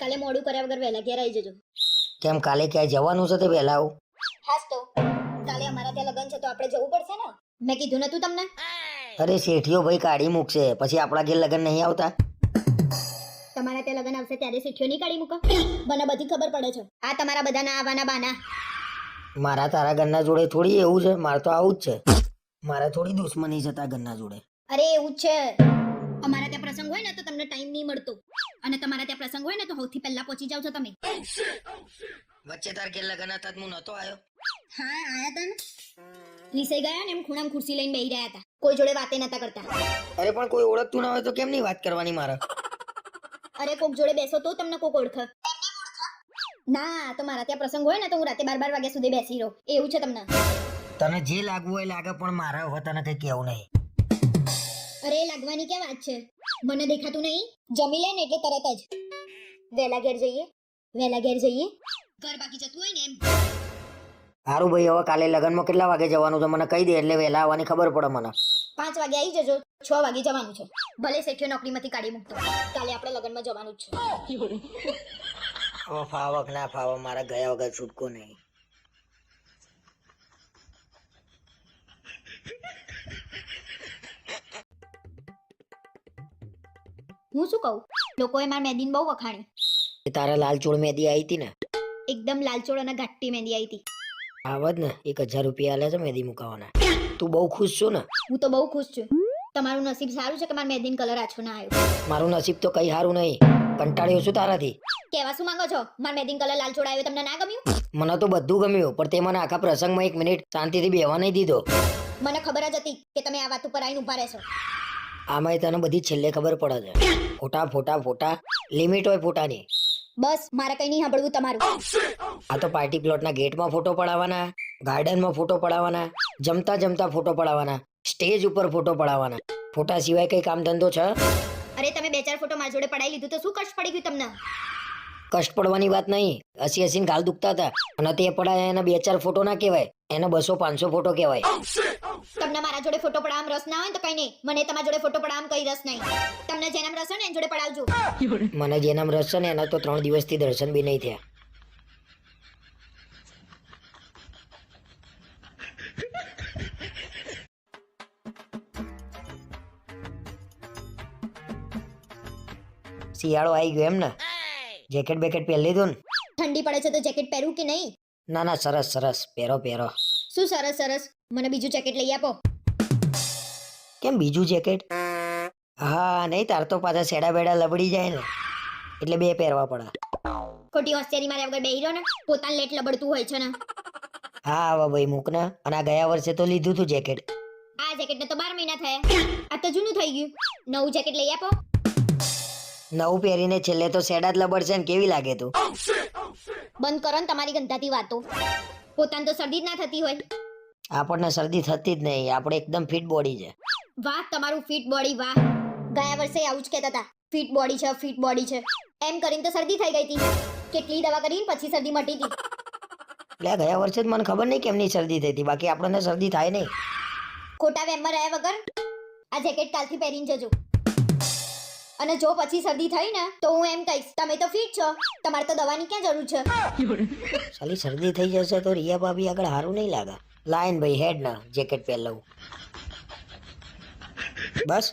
કાલે મોડું કર્યા વગર વહેલા ઘેર આવી જજો. કેમ કાલે ક્યાંય જવાનું છે તે વહેલા આવું? હાસ તો. કાલે અમારા ત્યાં લગન છે તો આપણે જવું પડશે ને? મેં કીધું નતું તમને? અરે શેઠિયો ભાઈ કાઢી મૂકશે. પછી આપણા ઘેર લગન નહીં આવતા? તમારા ત્યાં લગન આવશે ત્યારે શેઠિયો નહીં કાઢી મૂકો? મને બધી ખબર પડે છે. આ તમારા બધાના આવવાના બાના. મારા તારા ઘરના જોડે થોડી એવું છે. મારે તો આવું જ છે. મારા થોડી દુશ્મની છે તારા ઘરના જોડે. અરે એવું જ છે. અમારા ત્યાં પ્રસંગ હોય ને તો તમને ટાઈમ નહીં મળતો. અને તમારા ત્યાં પ્રસંગ હોય ને તો સૌથી પહેલા પહોંચી જાવ છો તમે. વચ્ચે તાર કે લગન હતા? હું નતો આવ્યો. હા આયા તા ને. રીસાઈ ગયા ને એમ ખૂણામાં ખુરશી લઈને બેહી રહ્યા હતા. કોઈ જોડે વાતે નતા કરતા. અરે પણ કોઈ ઓળખતું ના હોય તો કેમ નહીં વાત કરવાની મારે? અરે કોક જોડે બેસો તો તમને કોક ઓળખ. ના તો મારા ત્યાં પ્રસંગ હોય ને તો હું રાતે બાર બાર વાગ્યા સુધી બેસી રહું. એવું છે તમને? તને જે લાગવું હોય લાગે પણ મારા હવે તને કઈ કેવું નહીં. અરે લાગવાની ક્યાં વાત છે? મને દેખાતું નહીં. જમી લે ને એટલે તરત જ. વેલા ઘેર જઈએ. વેલા ઘેર જઈએ. ઘર બાકી જતું હોય ને એમ. સારું ભાઈ હવે કાલે લગનમાં કેટલા વાગે જવાનું છે? મને કહી દે એટલે વહેલા આવવાની ખબર પડે મને. પાંચ વાગે આવી જજો. છ વાગે જવાનું છે. ભલે શેઠિયો નોકરીમાંથી કાઢી મૂકતો કાલે આપણે લગ્નમાં જવાનું જ છે. ફાવક ના ફાવક મારા ગયા વગર છૂટકો નહીં. હું શું કહું? લોકોએ માર મહેંદીને બહુ વખાણી. એ તારા લાલચોળ મેદી આવી હતી ને? એકદમ લાલચોળ અને ઘાટી મહેંદી આવી હતી. આવત ને એક હજાર રૂપિયા આલે છે મેદી મુકાવાના. તું બહુ ખુશ છું ને? હું તો બહુ ખુશ છું. તમારું નસીબ સારું છે કે મારા મહેંદીનો કલર આછો ના આવ્યો મારું નસીબ તો કઈ સારું નહીં. કંટાળ્યો છું તારાથી. કેવા શું માંગો છો? મારા મેદીન કલર લાલચોળ આવ્યો તમને ના ગમ્યું? મને તો બધું ગમ્યું પણ તે મને આખા પ્રસંગમાં એક મિનિટ શાંતિથી બેહવા નહીં દીધો. મને ખબર જ હતી કે તમે આ વાત ઉપર આવીને ઊભા રહેશો. આમાંય તને બધી છેલ્લે ખબર પડે છે. ફોટા ફોટા ફોટા લિમિટ હોય ફોટાની. બસ મારે કઈ નહીં સાંભળવું તમારું. આ તો પાર્ટી પ્લોટના ગેટમાં ફોટો પડાવવાના ગાર્ડનમાં ફોટો પડાવવાના જમતા જમતા ફોટો પડાવવાના સ્ટેજ ઉપર ફોટો પડાવવાના ફોટા સિવાય કઈ કામ ધંધો છે? અરે તમે બે ચાર ફોટો મારા જોડે પડાવી લીધું તો શું કષ્ટ પડી ગયું તમને? કષ્ટ પડવાની વાત નહીં. હસી હસીને ગાલ દુખતા હતા. અને તે પડાયા એના બે ચાર ફોટો ના કહેવાય. એના બસો પાંચસો ફોટો કહેવાય. તમને મારા જોડે ફોટો પડાવવામાં રસ ના હોય તો કઈ નહીં. મને તમારા જોડે ફોટો પડાવવામાં કઈ રસ નહીં. તમને જેનામ રસ હોય ને એની જોડે પડાવજો. મને જેનામ રસ છે ને એના તો ત્રણ દિવસથી દર્શન બી નહીં થયા. શિયાળો આવી ગયો એમ ને? જેકેટ બેકેટ પહેરી લીધું ને? ઠંડી પડે છે તો જેકેટ પહેરું કે નહીં? ના ના સરસ સરસ. પહેરો પહેરો. શું સરસ સરસ? મને બીજું જેકેટ લઈ આપો. કેમ બીજું જેકેટ હા નહીં તાર તો પાછા સેડા બેડા લબડી જાય ને. એટલે બે પહેરવા પડે. ખોટી હોશિયારી મારે વગર બેહી રહ્યો ને? પોતાને લેટ લબડતું હોય છે ને. હા હવે ભાઈ મૂક ને. અને આ ગયા વર્ષે તો લીધું તું જેકેટ આ જેકેટને તો બાર મહિના થયા. આ તો જૂનું થઈ ગયું. નવું જેકેટ લઈ આપો. નવું પહેરીને છેલ્લે તો સેડા જ લબડશે ને કેવી લાગે તું? બંધ કરો ને તમારી ગંધાતી વાતો. પોતાને તો શરદી જ ના થતી હોય. આપણને શરદી થતી જ નહીં. આપણે એકદમ ફિટ બોડી છે. વાહ તમારું ફિટ બોડી વાહ. ગયા વર્ષે આવું જ કહેતા હતા. ફિટ બોડી છે ફિટ બોડી છે. એમ કરીને તો શરદી થઈ ગઈ હતી. કેટલી દવા કરીને પછી શરદી મટી હતી. એટલે ગયા વર્ષે જ મને ખબર નહીં કેમની શરદી થઈ હતી. બાકી આપણને શરદી થાય નહીં. ખોટા વેમમાં રહ્યા વગર આ જેકેટ કાલથી પહેરીને જજો. અને જો પછી શરદી થઈ ને, તો હું એમ કહીશ, તમે તો ફિટ છો, તમારે તો દવાની ક્યાં જરૂર છે? સાલી, શરદી થઈ જશે તો રિયા ભાભી આગળ સારું નહીં લાગે. લાયન ભાઈ હેડ ના જેકેટ પહેર લઉં. બસ.